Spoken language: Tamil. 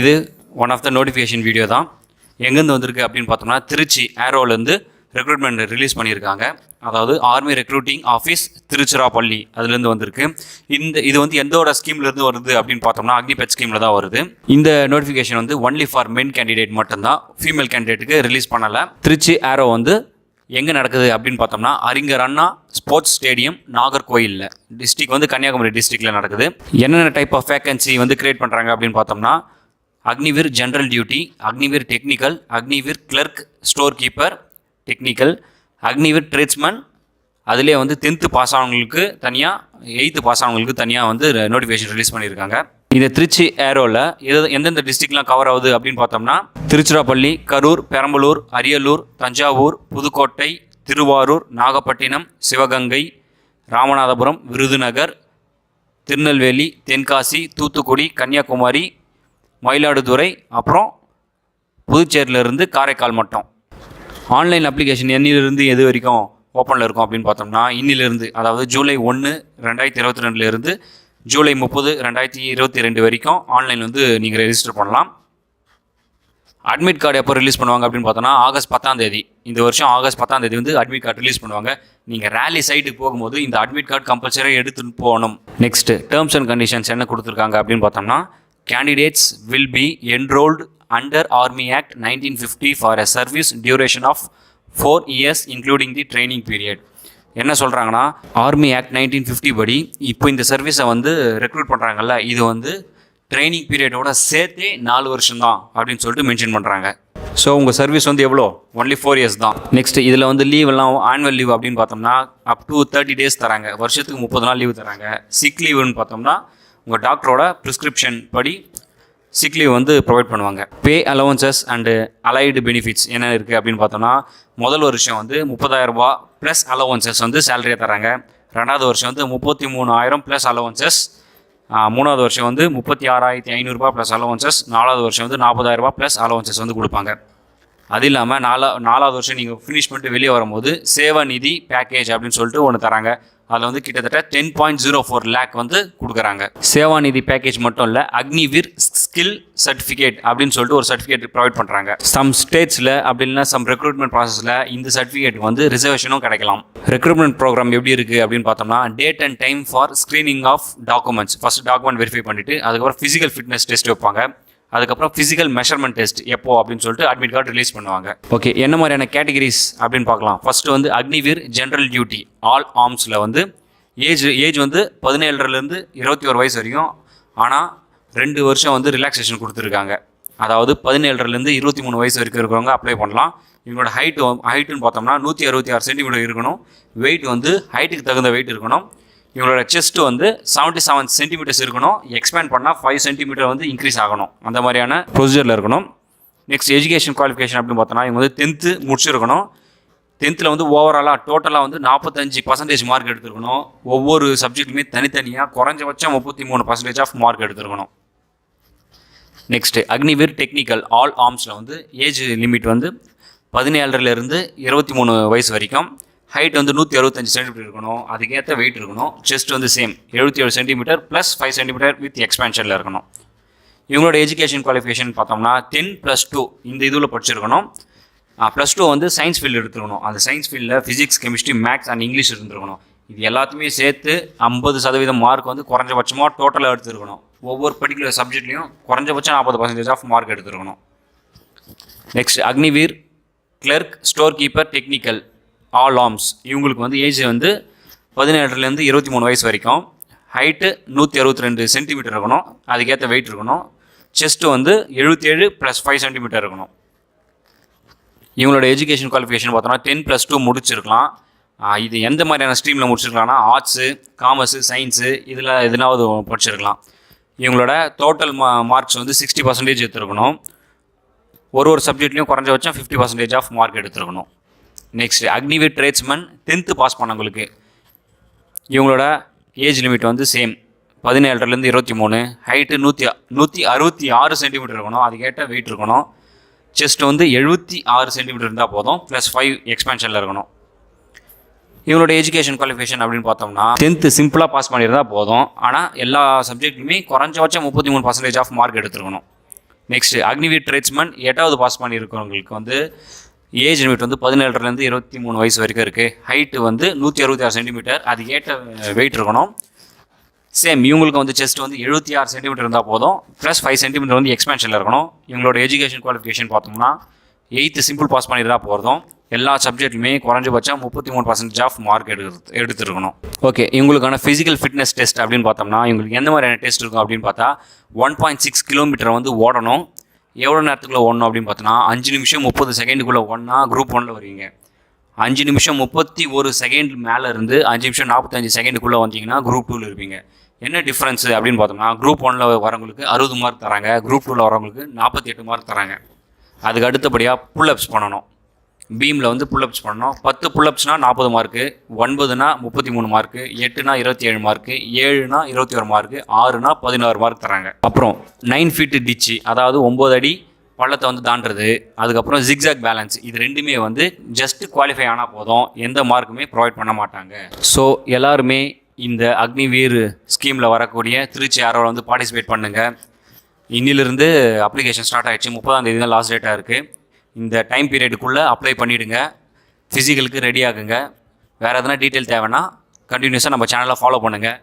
இது one of the notification video தான். எங்கேருந்து வந்திருக்கு அப்படின்னு பார்த்தோம்னா திருச்சி ஏரோலேருந்து ரெக்ரூட்மெண்ட் ரிலீஸ் பண்ணியிருக்காங்க. அதாவது ஆர்மி ரெக்ரூட்டிங் ஆஃபீஸ் திருச்சிராப்பள்ளி அதுலேருந்து வந்திருக்கு. இந்த இது வந்து எந்தோட ஸ்கீம்லேருந்து வருது அப்படின்னு பார்த்தோம்னா அக்னிபெட் ஸ்கீமில் தான் வருது. இந்த நோட்டிஃபிகேஷன் வந்து ஒன்லி ஃபார் மென் கேண்டிடேட் மட்டும்தான். ஃபீமேல் கேண்டிடேட்டுக்கு ரிலீஸ் பண்ணலை. திருச்சி ஏரோ வந்து எங்கே நடக்குது அப்படின்னு பார்த்தோம்னா அறிஞர் அண்ணா ஸ்போர்ட்ஸ் ஸ்டேடியம் நாகர்கோயிலில். டிஸ்ட்ரிக் வந்து கன்னியாகுமரி டிஸ்ட்ரிக்டில் நடக்குது. என்னென்ன டைப் ஆஃப் வேக்கன்சி வந்து கிரியேட் பண்ணுறாங்க அப்படின்னு பார்த்தோம்னா Agniveer general duty Agniveer technical Agniveer clerk store keeper technical Agniveer tradesman அதிலே வந்து டென்த்து பாஸ் ஆனவங்களுக்கு தனியாக எயித்து பாஸ் ஆனவங்களுக்கு தனியாக வந்து நோட்டிஃபிகேஷன் ரிலீஸ் பண்ணியிருக்காங்க. இந்த திருச்சி ஏரோவில் எது எந்தெந்த டிஸ்ட்ரிக்ட்லாம் கவர் ஆகுது அப்படின்னு பார்த்தோம்னா திருச்சிராப்பள்ளி கரூர் பெரம்பலூர் அரியலூர் தஞ்சாவூர் புதுக்கோட்டை திருவாரூர் நாகப்பட்டினம் சிவகங்கை ராமநாதபுரம் விருதுநகர் திருநெல்வேலி தென்காசி தூத்துக்குடி கன்னியாகுமரி மயிலாடுதுறை அப்புறம் புதுச்சேரியிலேருந்து காரைக்கால் மட்டும். ஆன்லைன் அப்ளிகேஷன் என்னிலிருந்து எது வரைக்கும் ஓப்பனில் இருக்கும் அப்படின்னு பார்த்தோம்னா இன்னிலிருந்து அதாவது ஜூலை ஒன்று ரெண்டாயிரத்தி இருபத்தி ரெண்டுலேருந்து ஜூலை முப்பது ரெண்டாயிரத்தி இருபத்தி ரெண்டு வரைக்கும் ஆன்லைன் வந்து நீங்கள் ரெஜிஸ்டர் பண்ணலாம். அட்மிட் கார்டு எப்போ ரிலீஸ் பண்ணுவாங்க அப்படின்னு பார்த்தோன்னா ஆகஸ்ட் பத்தாம் தேதி. இந்த வருஷம் ஆகஸ்ட் பத்தாம் தேதி வந்து அட்மிட் கார்டு ரிலீஸ் பண்ணுவாங்க. நீங்கள் ரேலி சைட்டுக்கு போகும்போது இந்த அட்மிட் கார்டு கம்பல்சரியாக எடுத்துட்டு போகணும். நெக்ஸ்ட்டு டேர்ம்ஸ் அண்ட் கண்டிஷன்ஸ் என்ன கொடுத்துருக்காங்க அப்படின்னு பார்த்தோம்னா candidates will be enrolled under army act nineteen fifty for a service duration of four years including the training period என்ன சொல்கிறாங்கன்னா ஆர்மி ஆக்ட் நைன்டீன் ஃபிஃப்டி படி இப்போ இந்த சர்வீஸை வந்து ரெக்ரூட் பண்ணுறாங்கல்ல இது வந்து ட்ரைனிங் பீரியடோட சேர்த்தே நாலு வருஷம் தான் அப்படின்னு சொல்லிட்டு மென்ஷன் பண்ணுறாங்க ஸோ உங்கள் சர்வீஸ் வந்து எவ்வளோ? ஒன்லி ஃபோர் இயர்ஸ் தான். நெக்ஸ்ட் இதில் வந்து லீவ் எல்லாம் ஆனுவல் லீவ் அப்படின்னு பார்த்தோம்னா அப் டு தேர்ட்டி டேஸ் தராங்க. வருஷத்துக்கு முப்பது நாள் லீவ் தராங்க. சிக் லீவுன்னு பார்த்தோம்னா உங்கள் டாக்டரோட ப்ரிஸ்கிரிப்ஷன் படி சிக் லீவ் வந்து ப்ரொவைட் பண்ணுவாங்க. Pay allowances and allied benefits என்ன இருக்குது அப்படின்னு பார்த்தோம்னா முதல் வருஷம் வந்து முப்பதாயிரரூபா ப்ளஸ் அலவன்சஸ் வந்து சேலரியாக தராங்க ரெண்டாவது வருஷம் வந்து முப்பத்தி மூணாயிரம் ப்ளஸ் அலவன்சஸ் மூணாவது வருஷம் வந்து முப்பத்தி ஆறாயிரத்தி ஐநூறுரூபா ப்ளஸ் அலவன்சஸ் நாலாவது வருஷம் வந்து நாற்பதாயிரரூபா ப்ளஸ் அலவன்சஸ் வந்து கொடுப்பாங்க. அது இல்லாமல் நாலா நாலாவது வருஷம் நீங்கள் ஃபினிஷ் பண்ணிட்டு வெளியே வரும்போது சேவா நிதி பேக்கேஜ் அப்படின்னு சொல்லிட்டு ஒன்று தராங்க. அதில் வந்து கிட்டத்தட்ட ten point zero four lakh வந்து கொடுக்குறாங்க. சேவா நிதி பேக்கேஜ் மட்டும் இல்லை அக்னிவீர் ஸ்கில் சர்டிஃபிகேட் அப்படின்னு சொல்லிட்டு ஒரு சர்டிஃபிகேட் ப்ரொவைட் பண்ணுறாங்க சம் ஸ்டேட்ஸில் அப்படி சம் ரெக்ரூட்மெண்ட் ப்ராசஸில் இந்த சர்டிஃபிகேட் வந்து ரிசர்வேஷனும் கிடைக்கலாம். ரெக்ரூட்மெண்ட் ப்ரோக்ராம் எப்படி இருக்குது அப்படின்னு பார்த்தோம்னா date and time for screening of documents first document verify பண்ணிவிட்டு அதுக்கப்புறம் ஃபிசிக்கல் ஃபிட்னஸ் டெஸ்ட் வைப்பாங்க. அதுக்கப்புறம் ஃபிசிக்கல் மெஷர்மெண்ட் டெஸ்ட் எப்போ அப்படின்னு சொல்லிட்டு அட்மிட் கார்டு ரிலீஸ் பண்ணுவாங்க. ஓகே என்ன மாதிரியான கேட்டகரிஸ் அப்படின்னு பார்க்கலாம். ஃபர்ஸ்ட் வந்து அக்னிவீர் ஜென்ரல் டியூட்டி ஆல் ஆர்ம்ஸில் வந்து ஏஜ் ஏஜ் வந்து பதினேழுலேருந்து இருபத்தி ஒரு வயசு வரைக்கும் ஆனால் ரெண்டு வருஷம் வந்து ரிலாக்ஸேஷன் கொடுத்துருக்காங்க. அதாவது பதினேழுலேருந்து இருபத்தி மூணு வயசு வரைக்கும் இருக்கிறவங்க அப்ளை பண்ணலாம். இவங்களோட ஹைட் ஹைட்டுன்னு பார்த்தோம்னா நூற்றி அறுபத்தி ஆறு சென்டிமீட்டர் இருக்கணும். வெயிட் வந்து ஹைட்டுக்கு தகுந்த வெயிட் இருக்கணும். இவங்களோட செஸ்ட் வந்து செவன்ட்டி செவன் சென்டிமீட்டர்ஸ் இருக்கணும். எக்ஸ்பேண்ட் பண்ணால் ஃபைவ் சென்டிமீட்டர் வந்து இன்க்ரீஸ் ஆகணும். அந்த மாதிரியான ப்ரொசீஜரில் இருக்கணும். நெக்ஸ்ட் எஜுகேஷன் குவாலிஃபிகேஷன் அப்படின்னு பார்த்தோன்னா இவங்க வந்து டென்த்து முடிச்சிருக்கணும். டென்த்தில் வந்து ஓவராலாக டோட்டலாக வந்து நாற்பத்தஞ்சு பர்சன்டேஜ் மார்க் எடுத்துருக்கணும். ஒவ்வொரு சப்ஜெக்ட்டுமே தனித்தனியாக குறைஞ்சபட்சம் முப்பத்தி மூணு பர்சன்டேஜ் ஆஃப் மார்க் எடுத்துருக்கணும். நெக்ஸ்ட்டு அக்னிவீர் டெக்னிக்கல் ஆல் ஆர்ம்ஸில் வந்து ஏஜ் லிமிட் வந்து பதினேழுலேருந்து இருபத்தி மூணு வயசு வரைக்கும். ஹைட் வந்து நூற்றி அறுபத்தஞ்சு சென்டிமீட்டர் இருக்கணும். அதுக்கேற்ற வெயிட் இருக்கணும். செஸ்ட் வந்து சேம் எழுபத்தி ஏழு centimetre plus five centimetre with எக்ஸ்பென்ஷனில் இருக்கணும். இவங்களோட எஜுகேஷன் குவாலிஃபிகேஷன் பார்த்தோம்னா டென் ப்ளஸ் டூ இந்த இதில் படிச்சிருக்கணும். ப்ளஸ் டூ வந்து சயின்ஸ் ஃபீல்டு எடுத்துருக்கணும். அந்த சயின்ஸ் ஃபீல்டில் physics chemistry maths and English இருந்துருக்கணும். இது எல்லாத்தையுமே சேர்த்து ஐம்பது சதவீதம் மார்க் வந்து குறைஞ்சபட்சமாக டோட்டலாக எடுத்துருக்கணும். ஒவ்வொரு பர்டிகுலர் சப்ஜெக்ட்லையும் குறைஞ்சபட்சம் நாற்பது percentage of mark எடுத்துருக்கணும். Next Agniveer clerk store keeper technical all arms இவங்களுக்கு வந்து ஏஜ் வந்து பதினேழுலேருந்து இருபத்தி மூணு வயசு வரைக்கும். ஹைட்டு நூற்றி அறுபத்தி ரெண்டு சென்டிமீட்டர் இருக்கணும். அதுக்கேற்ற வெயிட் இருக்கணும். செஸ்ட்டு வந்து எழுபத்தேழு ப்ளஸ் ஃபைவ் சென்டிமீட்டர் இருக்கணும். இவங்களோட எஜுகேஷன் குவாலிஃபிகேஷன் பார்த்தோம்னா டென் ப்ளஸ் டூ முடிச்சிருக்கலாம். இது எந்த மாதிரியான ஸ்ட்ரீமில் முடிச்சிருக்கலாம்னா ஆர்ட்ஸு காமர்ஸு சயின்ஸு இதில் எதுனாவது படிச்சிருக்கலாம். இவங்களோட டோட்டல் மா மார்க்ஸ் வந்து சிக்ஸ்டி பர்சன்டேஜ் எடுத்துருக்கணும். ஒரு ஒரு சப்ஜெக்ட்லையும் குறைஞ்சபட்சம் fifty percentage of mark எடுத்துருக்கணும். Next Agniveer tradesman tenth pass பண்ணவங்களுக்கு. இவங்களோட ஏஜ் லிமிட் வந்து சேம் பதினேழுலேருந்து இருபத்தி மூணு ஹைட்டு நூற்றி நூற்றி அறுபத்தி ஆறு சென்டிமீட்டர் இருக்கணும். அதுக்கேற்ற வெயிட் இருக்கணும். செஸ்ட் வந்து எழுபத்தி ஆறு சென்டிமீட்டர் இருந்தால் போதும். ப்ளஸ் ஃபைவ் எக்ஸ்பென்ஷனில் இருக்கணும். இவங்களோட எஜுகேஷன் குவாலிஃபிகேஷன் அப்படின்னு பார்த்தோம்னா டென்த்து சிம்பிளாக பாஸ் பண்ணியிருந்தால் போதும். ஆனால் எல்லா சப்ஜெக்ட்லையுமே குறைஞ்சபட்சம் முப்பத்தி மூணு பர்சன்டேஜ் ஆஃப் மார்க் எடுத்துருக்கணும். நெக்ஸ்ட் அக்னிவீர் ட்ரேட்ஸ்மேன் எட்டாவது பாஸ் பண்ணியிருக்கிறவங்களுக்கு வந்து ஏஜ் லிமிட் வந்து பதினேழுலேருந்து இருபத்தி மூணு வயசு வரைக்கும் இருக்குது ஹைட்டு வந்து நூற்றி அறுபத்தி ஆறு சென்டிமீட்டர் அது ஏற்ற வெயிட் இருக்கணும். சேம் இவங்களுக்கு வந்து செஸ்ட் வந்து எழுபத்தி ஆறு சென்டிமீட்டர் இருந்தால் போதும். ப்ளஸ் ஃபைவ் சென்டிமீட்டர் வந்து எக்ஸ்பென்ஷனில் இருக்கணும். இவங்களோட எஜுகேஷன் குவாலிஃபிகேஷன் பார்த்தோம்னா எயித்து சிம்பிள் பாஸ் பண்ணியிருந்தால் போதும். எல்லா சப்ஜெக்ட்லையுமே குறைஞ்சபட்சம் முப்பத்தி மூணு பர்சன்டேஜ் ஆஃப் மார்க் எடுத்து எடுத்துருக்கணும். ஓகே இவங்களுக்கான ஃபிசிக்கல் ஃபிட்னஸ் டெஸ்ட் அப்படின்னு பார்த்தோம்னா இவங்களுக்கு எந்த மாதிரியான டெஸ்ட் இருக்கும் அப்படின்னு பார்த்தா ஒன் பாயிண்ட் சிக்ஸ் கிலோமீட்டர் வந்து ஓடணும். எவ்வளோ நேரத்துக்குள்ளே ஓடணும் அப்படின்னு பார்த்தோன்னா அஞ்சு நிமிஷம் முப்பது செகண்டுக்குள்ளே ஒன்றா குரூப் ஒன்னில் வருவீங்க. அஞ்சு நிமிஷம் முப்பத்தி ஒரு செகண்ட் மேலே இருந்து அஞ்சு நிமிஷம் நாற்பத்தஞ்சு செகண்டுக்குள்ளே வந்தீங்கன்னா குரூப் டூவில் இருப்பீங்க. என்ன டிஃப்ரென்ஸ் அப்படின்னு பார்த்தோம்னா குரூப் ஒனில் வரவங்களுக்கு அறுபது மார்க் தராங்க குரூப் டூவில் வரவங்களுக்கு நாற்பத்தி எட்டு மார்க் தராங்க. அதுக்கு அடுத்தபடியாக புல்லப்ஸ் பண்ணணும். பீமில் வந்து புல்லப்ஸ் பண்ணணும். பத்து புல்லப்ஸ்னால் நாற்பது மார்க்கு ஒன்பதுனா முப்பத்தி மூணு மார்க்கு எட்டுனா இருபத்தி ஏழு மார்க்கு ஏழுனா இருபத்தி ஒரு மார்க்கு ஆறுனா பதினாறு மார்க் தராங்க. அப்புறம் நைன் ஃபீட்டு டிச்சு அதாவது ஒம்பது அடி பள்ளத்தை வந்து தாண்டுறது அதுக்கப்புறம் ஜிக்ஸாக் பேலன்ஸ் இது ரெண்டுமே வந்து ஜஸ்ட் குவாலிஃபை ஆனால் போதும். எந்த மார்க்குமே ப்ரொவைட் பண்ண மாட்டாங்க. ஸோ எல்லாருமே இந்த அக்னிவீர் ஸ்கீமில் வரக்கூடிய திருச்சி ஆரோவில் வந்து பார்ட்டிசிபேட் பண்ணுங்கள் இன்னிலிருந்து அப்ளிகேஷன் ஸ்டார்ட் ஆகிடுச்சு முப்பதாம் தேதி தான் லாஸ்ட் டேட்டாக இருக்குது இந்த டைம் பீரியடுக்குள்ளே அப்ளை பண்ணிவிடுங்க ஃபிசிக்கலுக்கு ரெடி ஆகுங்க. வேறு எதனா டீட்டெயில் தேவைன்னா கண்டினியூஸாக நம்ம சேனலை ஃபாலோ பண்ணுங்கள்